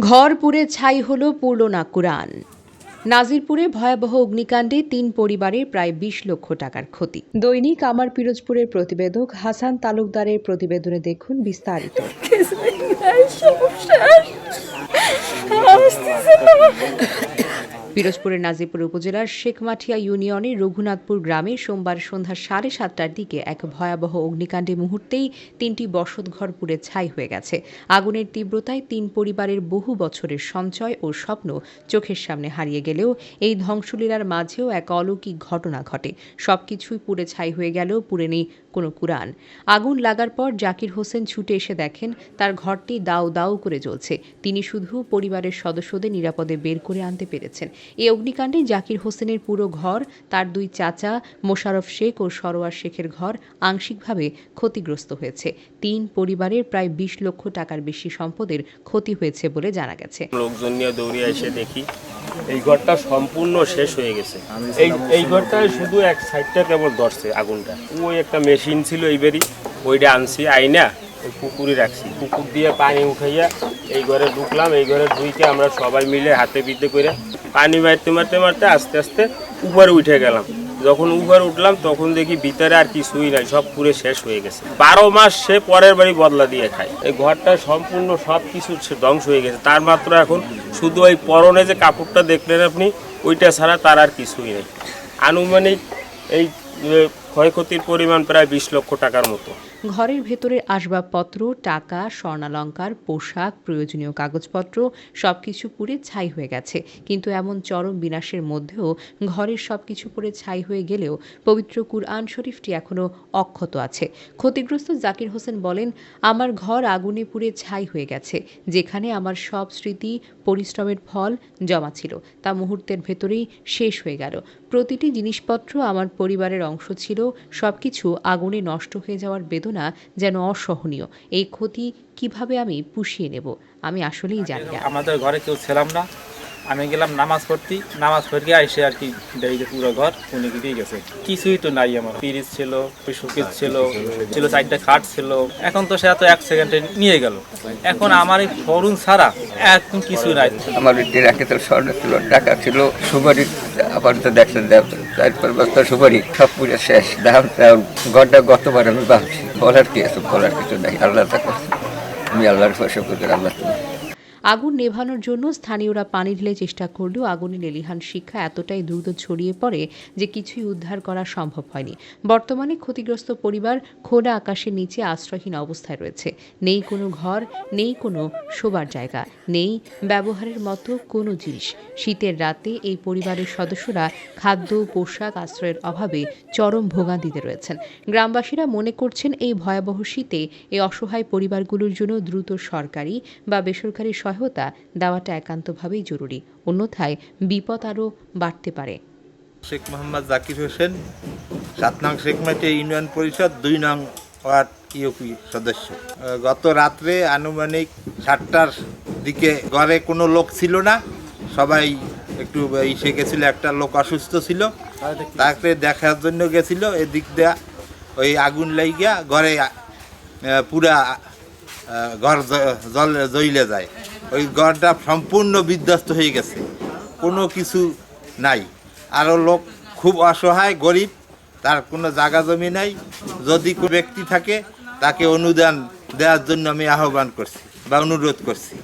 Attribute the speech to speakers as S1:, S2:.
S1: ঘর পুড়ে ছাই হল পূর্ণনা কুরআন। নাজিরপুরে ভয়াবহ অগ্নিকাণ্ডে তিন পরিবারের প্রায় বিশ লক্ষ টাকার ক্ষতি। দৈনিক আমার পিরোজপুরের প্রতিবেদক হাসান তালুকদারের প্রতিবেদনে দেখুন বিস্তারিত। পিরোজপুরের নাজিপুর উপজেলার শেখমাঠিয়া ইউনিয়নের রঘুনাথপুর গ্রামে সোমবার সন্ধ্যা সাড়ে সাতটার দিকে এক ভয়াবহ অগ্নিকাণ্ডে মুহূর্তেই তিনটি বসতঘর পুড়ে ছাই হয়ে গেছে। আগুনের তীব্রতায় তিন পরিবারের বহু বছরের সঞ্চয় ও স্বপ্ন চোখের সামনে হারিয়ে গেলেও এই ধ্বংসলীলার মাঝেও এক অলৌকিক ঘটনা ঘটে। সবকিছুই পুড়ে ছাই হয়ে গেলেও পুড়ে নেই কোনো কুরআন। আগুন লাগার পর জাকির হোসেন ছুটে এসে দেখেন, তার ঘরটি দাউ দাউ করে জ্বলছে। তিনি শুধু পরিবারের সদস্যদের নিরাপদে বের করে আনতে পেরেছেন। এই অগ্নিকাণ্ডে জাকির হোসেনের পুরো ঘর, তার দুই চাচা, মোশাররফ শেখ ও সরোয়ার শেখের ঘর আংশিকভাবে ক্ষতিগ্রস্ত হয়েছে। তিন পরিবারের প্রায় বিশ লক্ষ টাকার বেশি সম্পদের ক্ষতি হয়েছে বলে জানা গেছে।
S2: লোকজন নিয়ে দৌড়ে এসে দেখি এই ঘরটা সম্পূর্ণ শেষ হয়ে গেছে। এই এই ঘরটায় শুধু এক সাইডটা কেবল ধরছে আগুনটা। ওই একটা মেশিন ছিল এইবারই ওইটা আনছি, আইনা, ওই পুকুরে রাখছি। পুকুর দিয়ে পানি উঠাইয়া এই ঘরে ঢুকলাম। এই ঘরে ঢুইকে আমরা সবাই মিলে হাতে পিতে করে পানি মারতে মারতে মারতে আস্তে আস্তে উপরে উঠে গেলাম। যখন উপরে উঠলাম, তখন দেখি ভিতরে আর কিছুই নাই, সব পুরে শেষ হয়ে গেছে। বারো মাস সে পরের বাড়ি বদলা দিয়ে খায়। এই ঘরটা সম্পূর্ণ সব কিছু ধ্বংস হয়ে গেছে। তার মাত্র এখন শুধু ওই পরনে যে কাপড়টা দেখলেন আপনি, ওইটা ছাড়া তার আর কিছুই নেই। আনুমানিক এই ক্ষয়ক্ষতির পরিমাণ প্রায় বিশ লক্ষ টাকার মতো।
S1: ঘরের ভেতরের আসবাবপত্র, টাকা, স্বর্ণালঙ্কার, পোশাক, প্রয়োজনীয় কাগজপত্র, সবকিছু পুড়ে ছাই হয়ে গেছে। কিন্তু এমন চরম বিনাশের মধ্যেও ঘরের সবকিছু পুড়ে ছাই হয়ে গেলেও পবিত্র কুরআন শরীফটি এখনও অক্ষত আছে। ক্ষতিগ্রস্ত জাকির হোসেন বলেন, আমার ঘর আগুনে পুড়ে ছাই হয়ে গেছে, যেখানে আমার সব স্মৃতি, পরিশ্রমের ফল জমা ছিল। তা মুহূর্তের ভেতরেই শেষ হয়ে গেল। প্রতিটি জিনিসপত্র আমার পরিবারের অংশ ছিল, সবকিছু আগুনে নষ্ট হয়ে যাওয়ার বেদনা যেন অসহনীয়। এই ক্ষতি কীভাবে আমি পুষিয়ে নেব? আমি আসলেই জানি না।
S3: আমাদের ঘরে কেউ ছিলাম না। আমি গেলাম নামাজ পড়তে। নামাজ পড়ে আইসে আর কি দেখি পুরো ঘর উনি গিয়ে গেছে। কিছুই তো নাই আমার। পিরিজ ছিল শোকেজ ছিল ছিল চারটা খাট ছিল। এখন তো সে তো এক সেকেন্ডে নিয়ে গেল। এখন আমার এই ফরুন ছাড়া একদম কিছু নাই।
S4: আমার রাখে তো স্বর্ণ ছিল টাকা ছিল সুপারি আপাতত দেখছেন চার বস্তা সুপারি, সব পুজো শেষ। দাম ঘণ্টা গতবার আমি ভাবছি, বলার কি আছে? বলার কিছু নাই, আল্লাহ আমি আল্লাহর পয়সা আল্লাহ
S1: আগুন নেভানোর জন্য স্থানীয়রা পানি ঢেলে চেষ্টা করলেও আগুনে লেলিহান শিক্ষা এতটাই দ্রুত ছড়িয়ে পড়ে যে কিছুই উদ্ধার করা সম্ভব হয়নি। বর্তমানে ক্ষতিগ্রস্ত পরিবার খোলা আকাশের নিচে আশ্রয়হীন অবস্থায় রয়েছে। নেই কোনো ঘর, নেই কোনো শোবার জায়গা, নেই ব্যবহারের মতো কোনো জিনিস। শীতের রাতে এই পরিবারের সদস্যরা খাদ্য, পোশাক আশ্রয়ের অভাবে চরম ভোগান্তিতে রয়েছেন। গ্রামবাসীরা মনে করছেন এই ভয়াবহ শীতে এই অসহায় পরিবারগুলোর জন্য দ্রুত সরকারি বা বেসরকারি সহায়তা দেওয়াটা একান্তভাবেই জরুরি। অন্যথায় বিপদ আরও বাড়তে পারে।
S5: শেখ মোহাম্মদ জাকির হোসেন, সাত নং শেখমাটি ইউনিয়ন পরিষদ, দুই নং ওয়ার্ড ইউপি সদস্য। গত রাত্রে আনুমানিক সাতটার দিকে ঘরে কোনো লোক ছিল না। সবাই একটু ইসে গেছিল, একটা লোক অসুস্থ ছিল। তাকে দেখার জন্য গেছিল, এদিক দিয়া ওই আগুন লাইগা ঘরে পুরা ঘর জল, জ্বলে যায়। ওই ঘরটা সম্পূর্ণ বিধ্বস্ত হয়ে গেছে। কোনো কিছু নাই। আরও লোক খুব অসহায়, গরিব, তার কোনো জায়গা জমি নাই। যদি কোনো ব্যক্তি থাকে, তাকে অনুদান দেওয়ার জন্য আমি আহ্বান করছি বা অনুরোধ করছি।